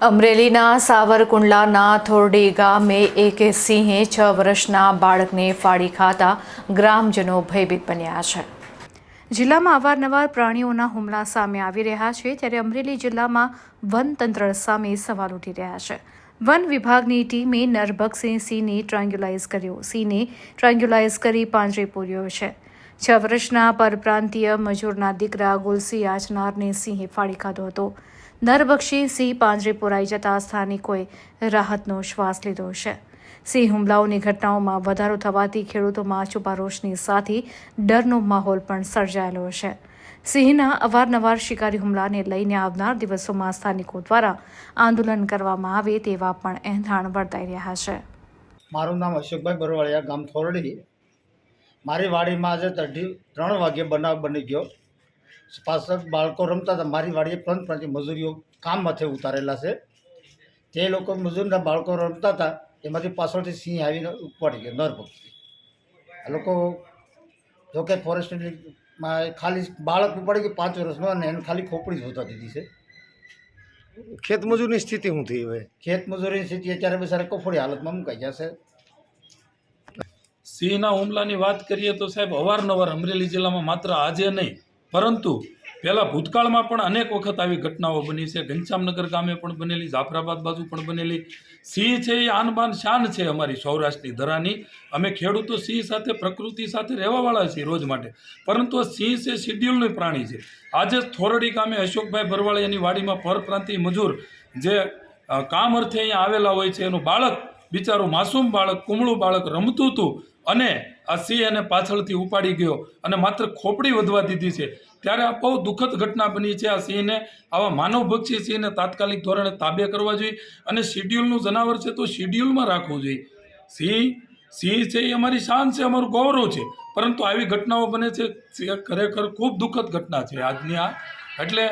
અમરેલીના સાવરકુંડલાના થોરડી ગામે એક સિંહે છ વર્ષના બાળકને ફાડી ખાતા ગ્રામજનો ભયભીત બન્યા છે. જિલ્લામાં અવારનવાર પ્રાણીઓના હુમલા સામે આવી રહ્યા છે, ત્યારે અમરેલી જિલ્લામાં વનતંત્ર સામે સવાલ ઉઠી રહ્યા છે. વન વિભાગની ટીમે નરભગસિંહ સિંહને ટ્રાન્ગ્યુલાઇઝ કર્યો. સિંહને ટ્રાન્ગ્યુલાઇઝ કરી પાંજરે પૂર્યો છે. છ વર્ષના પરપ્રાંતીય મજૂરના દીકરા ગુલસી આચનારને સિંહે ફાડી ખાધો હતો. નરબક્ષી સિંહ પાંજરે પુરાઈ જતા સ્થાનિકોએ રાહતનો શ્વાસ લીધો છે. સિંહ હુમલાઓની ઘટનાઓમાં વધારો થવાથી ખેડૂતોમાં છુપારોશની સાથે ડરનો માહોલ પણ સર્જાયેલો છે. સિંહના અવારનવાર શિકારી હુમલાને લઈને આવનાર દિવસોમાં સ્થાનિકો દ્વારા આંદોલન કરવામાં આવે તેવા પણ એંધાણ વર્તાઈ રહ્યા છે. મારું નામ અશોકભાઈ બરવાળિયા, ગામ થોરડી. મારી વાડીમાં આજે ત્રણ વાગ્યે બનાવ બની ગયો. પાછળ બાળકો રમતા હતા. મારી વાડીએ ત્રણ પાંચ મજૂરીઓ કામ માથે ઉતારેલા છે. તે લોકો મજૂરના બાળકો રમતા હતા એમાંથી પાછળથી સિંહ આવીને ઉપાડી ગયો નર પક્ષી આ લોકો જોકે ફોરેસ્ટમાં ખાલી બાળક ઉપાડી ગયું પાંચ વર્ષનો અને એને ખાલી ખોપડી જોતા દીધી છે. ખેતમજૂરની સ્થિતિ શું થઈ હવે? ખેત મજૂરીની સ્થિતિ અત્યારે બિચારા કફોડી હાલતમાં મુકાઈ જશે સિંહના હુમલાની વાત કરીએ તો સાહેબ અવારનવાર અમરેલી જિલ્લામાં માત્ર આજે નહીં પરંતુ પહેલાં ભૂતકાળમાં પણ અનેક વખત આવી ઘટનાઓ બની છે. ઘનશ્યામનગર ગામે પણ બનેલી, જાફરાબાદ બાજુ પણ બનેલી. સિંહ છે એ આનબાન શાન છે અમારી સૌરાષ્ટ્રની ધરાની. અમે ખેડૂતો સિંહ સાથે, પ્રકૃતિ સાથે રહેવાવાળા છીએ રોજ માટે. પરંતુ સિંહ છે શિડ્યુલનું પ્રાણી છે. આજે થોરડી ગામે અશોકભાઈ બરવાળિયાની વાડીમાં પરપ્રાંતિય મજૂર જે કામ અર્થે અહીંયા આવેલા હોય છે, એનું બાળક, બિચારું માસૂમ બાળક, કુમળું બાળક રમતું હતું અને આ સિંહ એને પાછળથી ઉપાડી ગયો અને માત્ર ખોપડી વધવા દીધી છે. ત્યારે આ બહુ દુઃખદ ઘટના બની છે. આ સિંહને આવા માનવભક્ષી સિંહને તાત્કાલિક ધોરણે તાબે કરવા જોઈએ અને શિડ્યુલનું જનાવર છે તો શિડ્યુલમાં રાખવું જોઈએ. સિંહ સિંહ છે એ અમારી શાન છે, અમારું ગૌરવ છે. પરંતુ આવી ઘટનાઓ બને છે. ખરેખર ખૂબ દુઃખદ ઘટના છે આજની આ. એટલે